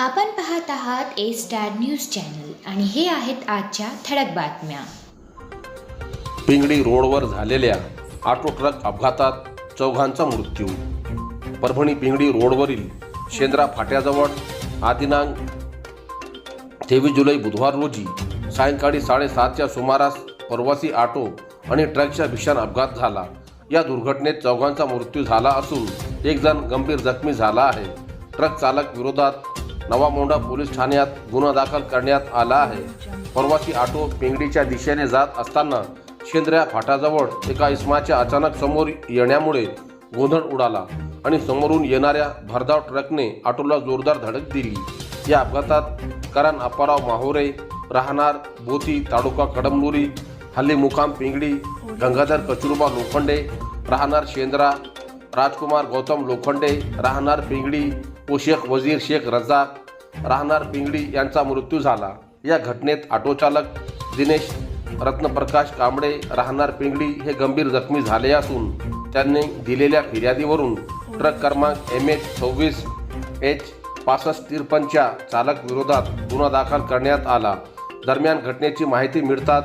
आपण पाहत आहात ए स्टार न्यूज चॅनल आणि हे आहेत आजच्या ठळक बातम्या. पिंगडी रोडवर झालेल्या ऑटो ट्रक अपघातात चौघांचा मृत्यू. परभणी पिंगडी रोडवरील शेंद्रा फाट्याजवळ आदिनांक तेवीस जुलै बुधवार रोजी सायंकाळी साडेसातच्या सुमारास प्रवासी ऑटो आणि ट्रकच्या भीषण अपघात झाला. या दुर्घटनेत चौघांचा मृत्यू झाला असून एक जण गंभीर जखमी झाला आहे. ट्रक चालक विरोधात नवा मोंढा पोलीस ठाण्यात गुन्हा दाखल करण्यात आला आहे. परवाची ऑटो पिंगडीच्या दिशेने जात असताना शेंद्र्या फाटाजवळ एका इस्माच्या अचानक समोर येण्यामुळे गोंधळ उडाला आणि समोरून येणाऱ्या भरधाव ट्रकने ऑटोला जोरदार धडक दिली. या अपघातात करण अप्पाराव माहोरे राहणार बोथी तालुका कडमलुरी हल्ली मुकाम पिंगडी गंगाधर कचुरुबा लोखंडे राहणार शेंद्रा राजकुमार गौतम लोखंडे राहणार पिंगडी व शेख वजीर शेख रजाक राहणार पिंगडी यांचा मृत्यू झाला. या घटनेत ऑटोचालक दिनेश रत्नप्रकाश कांबळे राहणार पिंगडी हे गंभीर जखमी झाले असून त्यांनी दिलेल्या फिर्यादीवरून ट्रक क्रमांक एम एच सव्वीस एच पासष्ट तिरपनच्या चालक विरोधात गुन्हा दाखल करण्यात आला. दरम्यान घटनेची माहिती मिळतात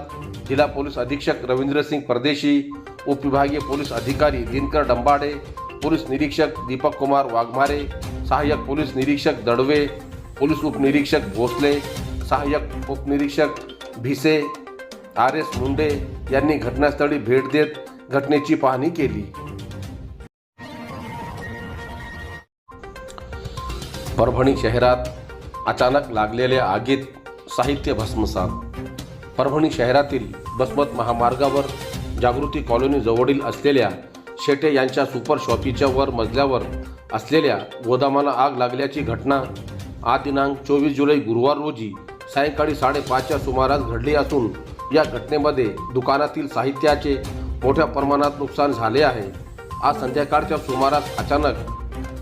जिल्हा पोलीस अधीक्षक रवींद्रसिंग परदेशी उपविभागीय पोलीस अधिकारी दिनकर डंबाडे पोलीस निरीक्षक दीपक कुमार वाघमारे सहाय्यक पोलीस निरीक्षक दडवे पोलीस उपनिरीक्षक भोसले सहाय्यक उपनिरीक्षक भिसे आर एस मुंडे यांनी घटनास्थळी भेट देत घटनेची पाहणी केली. परभणी शहरात अचानक लागलेल्या आगीत साहित्य भस्मसात. परभणी शहरातील बसमत महामार्गावर जागृती कॉलनी जवळील असलेल्या शेटे यांच्या सुपर शॉपीच्या वर मजल्यावर असलेल्या गोदामाला आग लागल्याची घटना आज दिनांक चोवीस जुलै गुरुवार रोजी सायंकाळी साडेपाचच्या सुमारास घडली असून या घटनेमध्ये दुकानातील साहित्याचे मोठ्या प्रमाणात नुकसान झाले आहे. आज संध्याकाळच्या सुमारास अचानक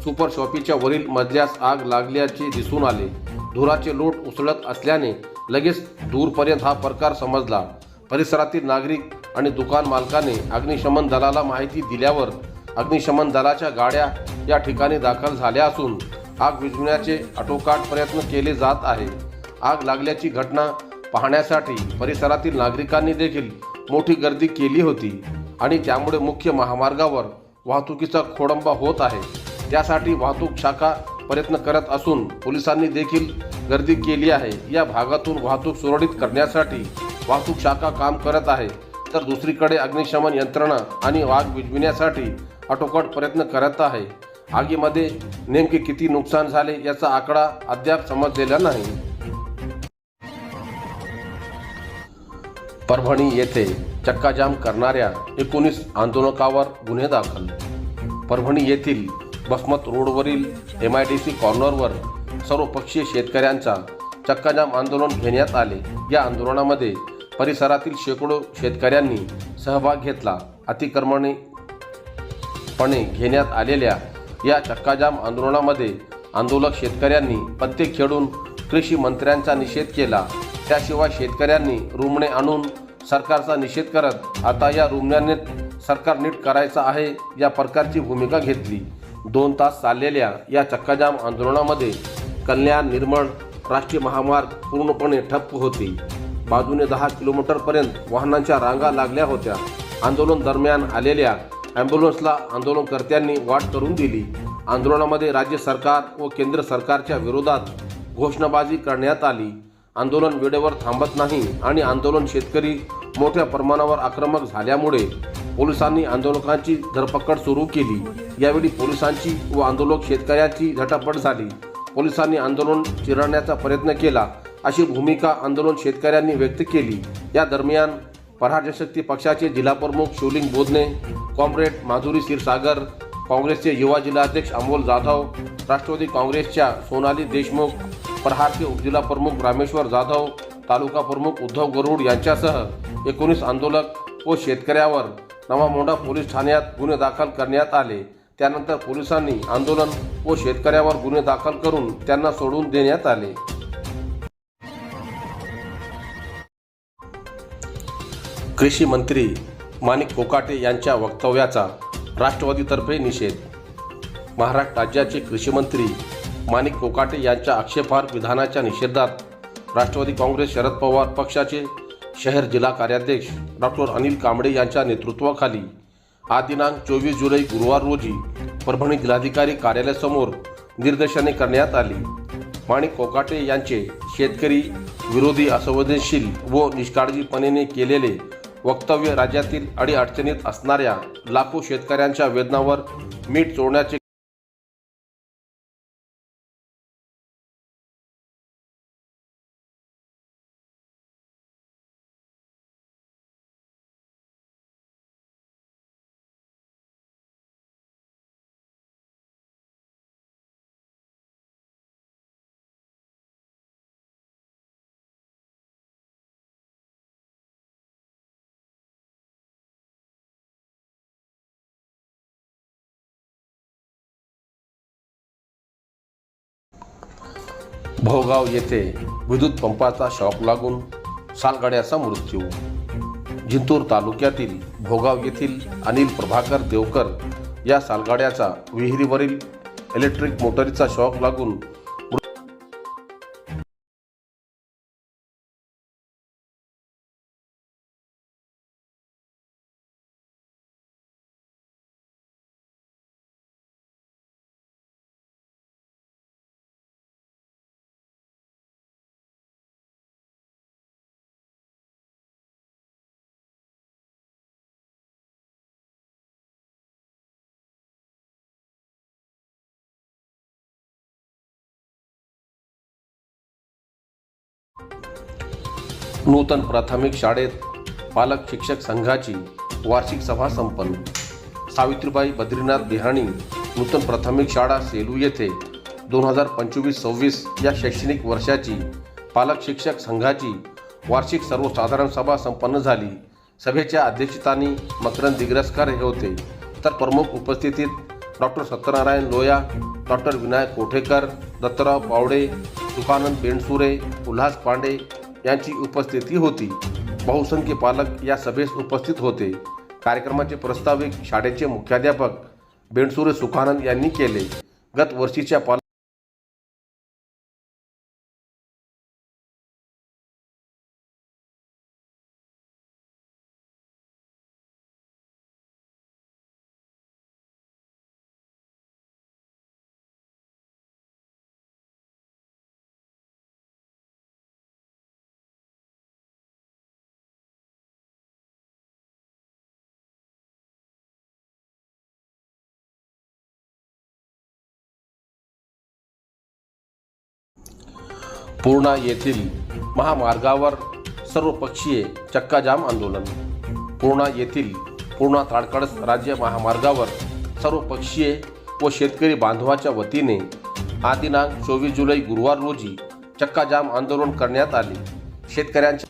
सुपर शॉपीच्या वरील मजल्यास आग लागल्याचे दिसून आले. धुराचे लोट उसळत असल्याने लगेच दूरपर्यंत हा प्रकार समजला. परिसरातील नागरिक आणि दुकान मालकाने अग्निशमन दलाला माहिती दिल्यावर अग्निशमन दलाच्या गाड्या या ठिकाणी दाखल झाल्या असून आग विझविण्याचे आटोकाट प्रयत्न केले जात आहे. आग लागल्याची घटना पाहण्यासाठी परिसरातील नागरिकांनी देखील मोठी गर्दी केली होती आणि त्यामुळे मुख्य महामार्गावर वाहतुकीचा खोडंबा होत आहे. त्यासाठी वाहतूक शाखा प्रयत्न करत असून पोलिसांनी देखील गर्दी केली आहे. या भागातून वाहतूक सुरळीत करण्यासाठी वाहतूक शाखा काम करत आहे. तर दुसरीकडे अग्निशमन यंत्रणा आणि वाघ विझविण्यासाठी आटोकाट प्रयत्न करत आहे. आगीमध्ये नेमके किती नुकसान झाले याचा आकडा अद्याप समजलेला नाही. परभणी येथे चक्काजाम करणाऱ्या एकोणीस आंदोलकावर गुन्हे दाखल. परभणी येथील बसमत रोडवरील एम आय डी सी कॉर्नरवर सर्वपक्षीय शेतकऱ्यांचा चक्काजाम आंदोलन घेण्यात आले. या आंदोलनामध्ये परिसरातील शेकडो शेतकऱ्यांनी सहभाग घेतला. अतिक्रमणेपणे घेण्यात आलेल्या या चक्काजाम आंदोलनामध्ये आंदोलक शेतकऱ्यांनी पत्ते खेळून कृषी मंत्र्यांचा निषेध केला. त्याशिवाय शेतकऱ्यांनी रुमणे आणून सरकारचा निषेध करत आता या रुमण्याने सरकार नीट करायचं आहे या प्रकारची भूमिका घेतली. दोन तास चाललेल्या या चक्काजाम आंदोलनामध्ये कल्याण निर्मळ राष्ट्रीय महामार्ग पूर्णपणे ठप्प होते. बाजूने दहा किलोमीटरपर्यंत वाहनांच्या रांगा लागल्या होत्या. आंदोलन दरम्यान आलेल्या ॲम्ब्युलन्सला आंदोलनकर्त्यांनी वाट करून दिली. आंदोलनामध्ये राज्य सरकार व केंद्र सरकारच्या विरोधात घोषणाबाजी करण्यात आली. आंदोलन वेळेवर थांबत नाही आणि आंदोलन शेतकरी मोठ्या प्रमाणावर आक्रमक झाल्यामुळे पोलिसांनी आंदोलकांची धरपकड सुरू केली. यावेळी पोलिसांची व आंदोलक शेतकऱ्यांची झटापट झाली. पोलिसांनी आंदोलन चिरडण्याचा प्रयत्न केला अशी भूमिका आंदोलन शेतकऱ्यांनी व्यक्त केली. या दरम्यान पराजशक्ती पक्षाचे जिल्हाप्रमुख शिवलिंग बोधने कॉम्रेड माधुरी क्षीरसागर काँग्रेसचे युवा जिल्हाध्यक्ष अमोल जाधव राष्ट्रवादी काँग्रेसच्या सोनाली देशमुख प्रहारचे उपजिल्हाप्रमुख रामेश्वर जाधव तालुका प्रमुख उद्धव गरुड यांच्यासह एकोणीस आंदोलक व शेतकऱ्यावर नवा मोंढा पोलीस ठाण्यात गुन्हे दाखल करण्यात आले. त्यानंतर पोलिसांनी आंदोलन व शेतकऱ्यावर गुन्हे दाखल करून त्यांना सोडून देण्यात आले. कृषी मंत्री माणिक कोकाटे यांच्या वक्तव्याचा राष्ट्रवादीतर्फे निषेध. महाराष्ट्र राज्याचे कृषी मंत्री माणिक कोकाटे यांच्या आक्षेपार्ह विधानाच्या निषेधात राष्ट्रवादी काँग्रेस शरद पवार पक्षाचे शहर जिल्हा कार्याध्यक्ष डॉक्टर अनिल कांबळे यांच्या नेतृत्वाखाली आज दिनांक चोवीस जुलै गुरुवार रोजी परभणी जिल्हाधिकारी कार्यालयासमोर निदर्शने करण्यात आली. माणिक कोकाटे यांचे शेतकरी विरोधी असंवेदनशील व निष्काळजीपणे केलेले वक्तव्य राज्यातील अडीअडचणीत असणाऱ्या लाखो शेतकऱ्यांच्या वेदनावर मीठ चोळण्याचे भोगाव येथे विद्युत पंपाचा शॉक लागून सालगाड्याचा मृत्यू. जिंतूर तालुक्यातील भोगाव येथील अनिल प्रभाकर देवकर या सालगाड्याचा विहिरीवरील इलेक्ट्रिक मोटरीचा शॉक लागून नूतन प्राथमिक शाळेत पालक शिक्षक संघाची वार्षिक सभा संपन्न. सावित्रीबाई बद्रीनाथ बिहाणी नूतन प्राथमिक शाळा सेलू येथे दोन हजार पंचवीस सव्वीस या शैक्षणिक वर्षाची पालक शिक्षक संघाची वार्षिक सर्वसाधारण सभा संपन्न झाली. सभेच्या अध्यक्षस्थानी मकरंद दिग्रसकर हे होते. तर प्रमुख उपस्थितीत डॉक्टर सत्यनारायण लोया डॉक्टर विनायक कोठेकर दत्तराव पावडे सुखानंद बेंडसुरे उल्हास पांडे यांची उपस्थिती होती. बहुसंख्य पालक या सभेस उपस्थित होते. कार्यक्रमाचे प्रस्ताविक शाळेचे मुख्याध्यापक बेणसुरे सुखानंद यांनी केले. गत वर्षीच्या पालक पूर्णा येथील महामार्गावर सर्वपक्षीय चक्काजाम आंदोलन. पूर्णा येथील पूर्णा ताडकळस राज्य महामार्गावर सर्वपक्षीय व शेतकरी बांधवाच्या वतीने हा चोवीस जुलै गुरुवार रोजी चक्काजाम आंदोलन करण्यात आले. शेतकऱ्यांच्या